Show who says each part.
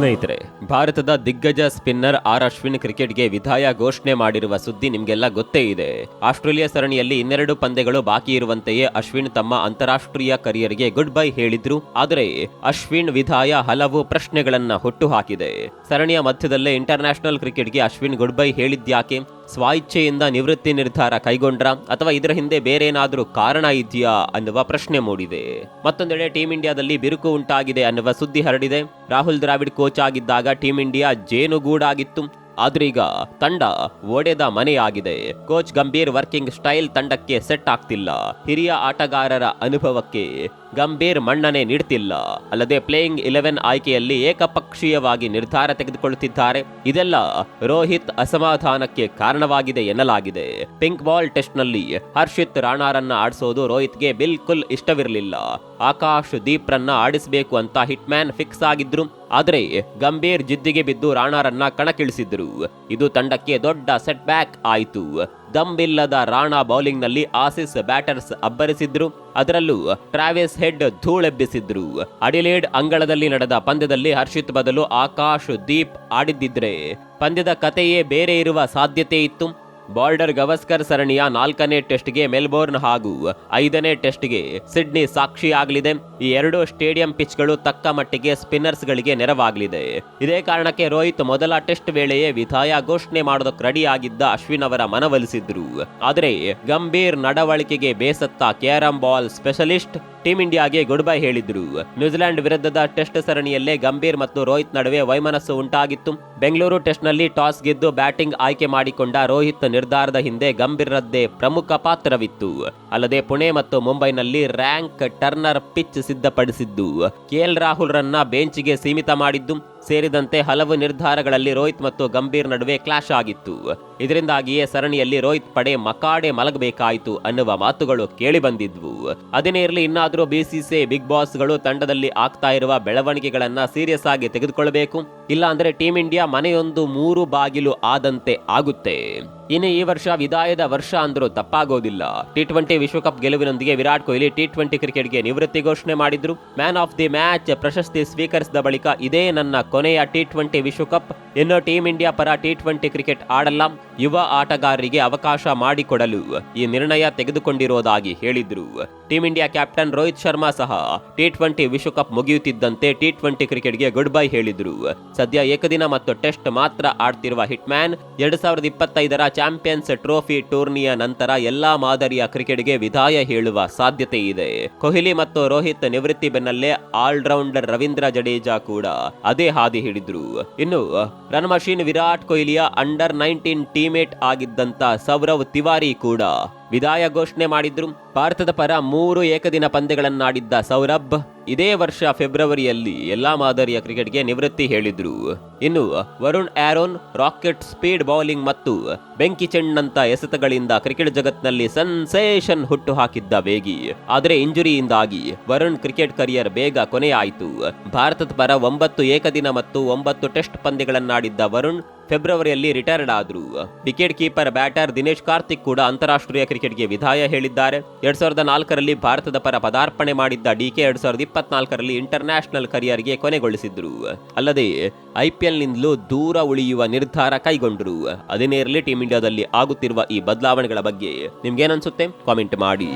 Speaker 1: ಸ್ನೇಹಿತರೆ, ಭಾರತದ ದಿಗ್ಗಜ ಸ್ಪಿನ್ನರ್ ಆರ್ ಅಶ್ವಿನ್ ಕ್ರಿಕೆಟ್ಗೆ ವಿದಾಯ ಘೋಷಣೆ ಮಾಡಿರುವ ಸುದ್ದಿ ನಿಮಗೆಲ್ಲ ಗೊತ್ತೇ ಇದೆ. ಆಸ್ಟ್ರೇಲಿಯಾ ಸರಣಿಯಲ್ಲಿ ಇನ್ನೆರಡು ಪಂದ್ಯಗಳು ಬಾಕಿ ಇರುವಂತೆಯೇ ಅಶ್ವಿನ್ ತಮ್ಮ ಅಂತಾರಾಷ್ಟ್ರೀಯ ಕರಿಯರ್ಗೆ ಗುಡ್ ಬೈ ಹೇಳಿದ್ರು. ಆದರೆ ಅಶ್ವಿನ್ ವಿದಾಯ ಹಲವು ಪ್ರಶ್ನೆಗಳನ್ನ ಹುಟ್ಟುಹಾಕಿದೆ ಸರಣಿಯ ಮಧ್ಯದಲ್ಲೇ ಇಂಟರ್ನ್ಯಾಷನಲ್ ಕ್ರಿಕೆಟ್ಗೆ ಅಶ್ವಿನ್ ಗುಡ್ ಬೈ ಹೇಳಿದ್ಯಾಕೆ? ಸ್ವಾಇಚ್ಛೆಯಿಂದ ನಿವೃತ್ತಿ ನಿರ್ಧಾರ ಕೈಗೊಂಡ್ರ ಅಥವಾ ಇದರ ಹಿಂದೆ ಬೇರೇನಾದರೂ ಕಾರಣ ಇದೆಯಾ ಅನ್ನುವ ಪ್ರಶ್ನೆ ಮೂಡಿದೆ. ಮತ್ತೊಂದೆಡೆ ಟೀಂ ಇಂಡಿಯಾದಲ್ಲಿ ಬಿರುಕು ಉಂಟಾಗಿದೆ ಅನ್ನುವ ಸುದ್ದಿ ಹರಡಿದೆ. ರಾಹುಲ್ ದ್ರಾವಿಡ್ ಕೋಚ್ ಆಗಿದ್ದಾಗ ಟೀಂ ಇಂಡಿಯಾ ಜೇನುಗೂಡಾಗಿತ್ತು. ಆದ್ರೀಗ ತಂಡ ಒಡೆದ ಮನೆಯಾಗಿದೆ. ಕೋಚ್ ಗಂಭೀರ್ ವರ್ಕಿಂಗ್ ಸ್ಟೈಲ್ ತಂಡಕ್ಕೆ ಸೆಟ್ ಆಗ್ತಿಲ್ಲ. ಹಿರಿಯ ಆಟಗಾರರ ಅನುಭವಕ್ಕೆ ಗಂಭೀರ್ ಮನ್ನಣೆ ನೀಡ್ತಿಲ್ಲ. ಅಲ್ಲದೆ ಪ್ಲೇಯಿಂಗ್ ಇಲೆವೆನ್ ಆಯ್ಕೆಯಲ್ಲಿ ಏಕಪಕ್ಷೀಯವಾಗಿ ನಿರ್ಧಾರ ತೆಗೆದುಕೊಳ್ಳುತ್ತಿದ್ದಾರೆ. ಇದೆಲ್ಲ ರೋಹಿತ್ ಅಸಮಾಧಾನಕ್ಕೆ ಕಾರಣವಾಗಿದೆ ಎನ್ನಲಾಗಿದೆ. ಪಿಂಕ್ ಬಾಲ್ ಟೆಸ್ಟ್ನಲ್ಲಿ ಹರ್ಷಿತ್ ರಾಣಾರನ್ನ ಆಡಿಸೋದು ರೋಹಿತ್ಗೆ ಬಿಲ್ಕುಲ್ ಇಷ್ಟವಿರಲಿಲ್ಲ. ಆಕಾಶ್ ದೀಪ್ರನ್ನ ಆಡಿಸಬೇಕು ಅಂತ ಹಿಟ್ಮ್ಯಾನ್ ಫಿಕ್ಸ್ ಆಗಿದ್ರು. ಆದರೆ ಗಂಭೀರ್ ಜಿದ್ದಿಗೆ ಬಿದ್ದು ರಾಣಾರನ್ನ ಕಣಕ್ಕಿಳಿಸಿದ್ರು ಇದು ತಂಡಕ್ಕೆ ದೊಡ್ಡ ಸೆಟ್ ಬ್ಯಾಕ್ ಆಯಿತು. ದಂಬಿಲ್ಲದ ರಾಣಾ ಬೌಲಿಂಗ್ನಲ್ಲಿ ಆಸಿಸ್ ಬ್ಯಾಟರ್ಸ್ ಅಬ್ಬರಿಸಿದ್ರು. ಅದರಲ್ಲೂ ಟ್ರಾವೆಸ್ ಹೆಡ್ ಧೂಳೆಬ್ಬಿಸಿದ್ರು. ಅಡಿಲೇಡ್ ಅಂಗಳದಲ್ಲಿ ನಡೆದ ಪಂದ್ಯದಲ್ಲಿ ಹರ್ಷಿತ್ ಬದಲು ಆಕಾಶ್ ದೀಪ್ ಆಡಿದ್ದಿದ್ರೆ ಪಂದ್ಯದ ಕಥೆಯೇ ಬೇರೆ ಇರುವ ಸಾಧ್ಯತೆ ಇತ್ತು. ಬಾರ್ಡರ್ ಗವಸ್ಕರ್ ಸರಣಿಯ ನಾಲ್ಕನೇ ಟೆಸ್ಟ್ಗೆ ಮೆಲ್ಬೋರ್ನ್ ಹಾಗೂ ಐದನೇ ಟೆಸ್ಟ್ಗೆ ಸಿಡ್ನಿ ಸಾಕ್ಷಿಯಾಗಲಿದೆ. ಈ ಎರಡು ಸ್ಟೇಡಿಯಂ ಪಿಚ್ಗಳು ತಕ್ಕ ಮಟ್ಟಿಗೆ ಸ್ಪಿನ್ನರ್ಸ್ಗಳಿಗೆ ನೆರವಾಗಲಿದೆ. ಇದೇ ಕಾರಣಕ್ಕೆ ರೋಹಿತ್ ಮೊದಲ ಟೆಸ್ಟ್ ವೇಳೆಯೇ ವಿಧಾಯ ಘೋಷಣೆ ಮಾಡೋದಕ್ಕೆ ರೆಡಿಯಾಗಿದ್ದ ಅಶ್ವಿನ್ ಅವರ ಮನವೊಲಿಸಿದ್ರು. ಆದರೆ ಗಂಭೀರ್ ನಡವಳಿಕೆಗೆ ಬೇಸತ್ತ ಕ್ಯಾರಂ ಬಾಲ್ ಸ್ಪೆಷಲಿಸ್ಟ್ ಟೀಂ ಇಂಡಿಯಾಗೆ ಗುಡ್ ಬೈ ಹೇಳಿದ್ರು. ನ್ಯೂಜಿಲೆಂಡ್ ವಿರುದ್ಧದ ಟೆಸ್ಟ್ ಸರಣಿಯಲ್ಲೇ ಗಂಭೀರ್ ಮತ್ತು ರೋಹಿತ್ ನಡುವೆ ವೈಮನಸ್ಸು ಉಂಟಾಗಿತ್ತು. ಬೆಂಗಳೂರು ಟೆಸ್ಟ್ನಲ್ಲಿ ಟಾಸ್ ಗೆದ್ದು ಬ್ಯಾಟಿಂಗ್ ಆಯ್ಕೆ ಮಾಡಿಕೊಂಡ ರೋಹಿತ್ ನಿರ್ಧಾರದ ಹಿಂದೆ ಗಂಭೀರದ್ದೇ ಪ್ರಮುಖ ಪಾತ್ರವಿತ್ತು. ಅಲ್ಲದೆ ಪುಣೆ ಮತ್ತು ಮುಂಬೈನಲ್ಲಿ ರ್ಯಾಂಕ್ ಟರ್ನರ್ ಪಿಚ್ ಸಿದ್ಧಪಡಿಸಿದ್ದು. ಕೆಎಲ್ ರಾಹುಲ್ ರನ್ನ ಬೆಂಚ್ಗೆ ಸೀಮಿತ ಮಾಡಿದ್ದು. ಸೇರಿದಂತೆ ಹಲವು ನಿರ್ಧಾರಗಳಲ್ಲಿ ರೋಹಿತ್ ಮತ್ತು ಗಂಭೀರ್ ನಡುವೆ ಕ್ಲಾಶ್ ಆಗಿತ್ತು. ಇದರಿಂದಾಗಿಯೇ ಸರಣಿಯಲ್ಲಿ ರೋಹಿತ್ ಪಡೆ ಮಕಾಡೆ ಮಲಗಬೇಕಾಯಿತು ಅನ್ನುವ ಮಾತುಗಳು ಕೇಳಿ ಬಂದಿದ್ವು ಅದೇನೇ ಇರಲಿ, ಇನ್ನಾದರೂ ಬಿಸಿಸಿಐ ಬಿಗ್ ಬಾಸ್ಗಳು ತಂಡದಲ್ಲಿ ಆಗ್ತಾ ಇರುವ ಬೆಳವಣಿಗೆಗಳನ್ನ ಸೀರಿಯಸ್ ಆಗಿ ತೆಗೆದುಕೊಳ್ಳಬೇಕು. ಇಲ್ಲ ಅಂದ್ರೆ ಟೀಂ ಇಂಡಿಯಾ ಮನೆಯೊಂದು ಮೂರು ಬಾಗಿಲು ಆದಂತೆ ಆಗುತ್ತೆ. ಇನ್ನು ಈ ವರ್ಷ ವಿದಾಯದ ವರ್ಷ ಅಂದರೂ ತಪ್ಪಾಗೋದಿಲ್ಲ. ಟಿ ಟ್ವೆಂಟಿ ವಿಶ್ವಕಪ್ ಗೆಲುವಿನೊಂದಿಗೆ ವಿರಾಟ್ ಕೊಹ್ಲಿ ಟಿ ಟ್ವೆಂಟಿ ಕ್ರಿಕೆಟ್ಗೆ ನಿವೃತ್ತಿ ಘೋಷಣೆ ಮಾಡಿದ್ರು. ಮ್ಯಾನ್ ಆಫ್ ದಿ ಮ್ಯಾಚ್ ಪ್ರಶಸ್ತಿ ಸ್ವೀಕರಿಸಿದ ಬಳಿಕ ಇದೇ ನನ್ನ ಕೊನೆಯ ಟಿ ಟ್ವೆಂಟಿ ವಿಶ್ವಕಪ್. ಇನ್ನು ಟೀಂ ಇಂಡಿಯಾ ಪರ ಟಿ ಟ್ವೆಂಟಿ ಕ್ರಿಕೆಟ್ ಆಡಲ್ಲ. ಯುವ ಆಟಗಾರರಿಗೆ ಅವಕಾಶ ಮಾಡಿಕೊಡಲು ಈ ನಿರ್ಣಯ ತೆಗೆದುಕೊಂಡಿರುವುದಾಗಿ ಹೇಳಿದ್ರು. Team India captain Rohit Sharma ಸಹ ಟಿ ಟ್ವೆಂಟಿ ವಿಶ್ವಕಪ್ ಮುಗಿಯುತ್ತಿದ್ದಂತೆ ಟಿ ಟ್ವೆಂಟಿ ಕ್ರಿಕೆಟ್ಗೆ ಗುಡ್ ಬೈ ಹೇಳಿದ್ರು. ಸದ್ಯ ಏಕದಿನ ಮತ್ತು ಟೆಸ್ಟ್ ಮಾತ್ರ ಆಡ್ತಿರುವ ಹಿಟ್ಮ್ಯಾನ್, ಎರಡ್ ಸಾವಿರದ ಇಪ್ಪತ್ತೈದರ ಚಾಂಪಿಯನ್ಸ್ ಟ್ರೋಫಿ ಟೂರ್ನಿಯ ನಂತರ ಎಲ್ಲಾ ಮಾದರಿಯ ಕ್ರಿಕೆಟ್ಗೆ ವಿದಾಯ ಹೇಳುವ ಸಾಧ್ಯತೆ ಇದೆ. ಕೊಹ್ಲಿ ಮತ್ತು ರೋಹಿತ್ ನಿವೃತ್ತಿ ಬೆನ್ನಲ್ಲೇ ಆಲ್ರೌಂಡರ್ ರವೀಂದ್ರ ಜಡೇಜಾ ಕೂಡ ಅದೇ ಹಾದಿ ಹಿಡಿದ್ರು. ಇನ್ನು ರನ್ ಮಷೀನ್ ವಿರಾಟ್ ಕೊಹ್ಲಿಯ ಅಂಡರ್ ನೈನ್ಟೀನ್ ಟೀಮೇಟ್ ಆಗಿದ್ದಂತ ಸೌರವ್ ತಿವಾರಿ ಕೂಡ ವಿದಾಯ ಘೋಷಣೆ ಮಾಡಿದ್ರು. ಭಾರತದ ಪರ ಮೂರು ಏಕದಿನ ಪಂದ್ಯಗಳನ್ನಾಡಿದ್ದ ಸೌರಭ್ ಇದೇ ವರ್ಷ ಫೆಬ್ರವರಿಯಲ್ಲಿ ಎಲ್ಲಾ ಮಾದರಿಯ ಕ್ರಿಕೆಟ್ಗೆ ನಿವೃತ್ತಿ ಹೇಳಿದ್ರು. ಇನ್ನು Varun Aaron, rocket speed bowling ಮತ್ತು ಬೆಂಕಿ ಚೆಣ್ಣಂತ ಎಸೆತಗಳಿಂದ ಕ್ರಿಕೆಟ್ ಜಗತ್ನಲ್ಲಿ ಸೆನ್ಸೇಷನ್ ಹುಟ್ಟು ಹಾಕಿದ್ದ ವೇಗಿ. ಆದರೆ ಇಂಜುರಿಯಿಂದಾಗಿ ವರುಣ್ ಕ್ರಿಕೆಟ್ ಕರಿಯರ್ ಬೇಗ ಕೊನೆಯಾಯಿತು. ಭಾರತದ ಪರ ಒಂಬತ್ತು ಏಕದಿನ ಮತ್ತು ಒಂಬತ್ತು ಟೆಸ್ಟ್ ಪಂದ್ಯಗಳನ್ನಾಡಿದ್ದ ವರುಣ್ ಫೆಬ್ರವರಿಯಲ್ಲಿ ರಿಟೈರ್ಡ್ ಆದರು. Wicket keeper, batter Dinesh Karthik ಕೂಡ ಅಂತಾರಾಷ್ಟ್ರೀಯ ಕ್ರಿಕೆಟ್ಗೆ ವಿದಾಯ ಹೇಳಿದ್ದಾರೆ. ಎರಡ್ ಸಾವಿರದ ನಾಲ್ಕರಲ್ಲಿ ಭಾರತದ ಪರ ಪದಾರ್ಪಣೆ ಮಾಡಿದ್ದ ಡಿಕೆ ಎರಡ್ ಸಾವಿರದ ಇಪ್ಪತ್ನಾಲ್ಕರಲ್ಲಿ ಇಂಟರ್ನ್ಯಾಷನಲ್ ಕರಿಯರ್ಗೆ ಕೊನೆಗೊಳಿಸಿದ್ರು. ಅಲ್ಲದೆ ಐಪಿಎಲ್ನಿಂದಲೂ ದೂರ ಉಳಿಯುವ ನಿರ್ಧಾರ ಕೈಗೊಂಡರು. ಅದೇನೇ ಇರಲಿ ಟೀಂ ಇಂಡಿಯಾದಲ್ಲಿ ಆಗುತ್ತಿರುವ ಈ ಬದಲಾವಣೆಗಳ ಬಗ್ಗೆ ನಿಮ್ಗೇನನ್ಸುತ್ತೆ? ಕಾಮೆಂಟ್ ಮಾಡಿ.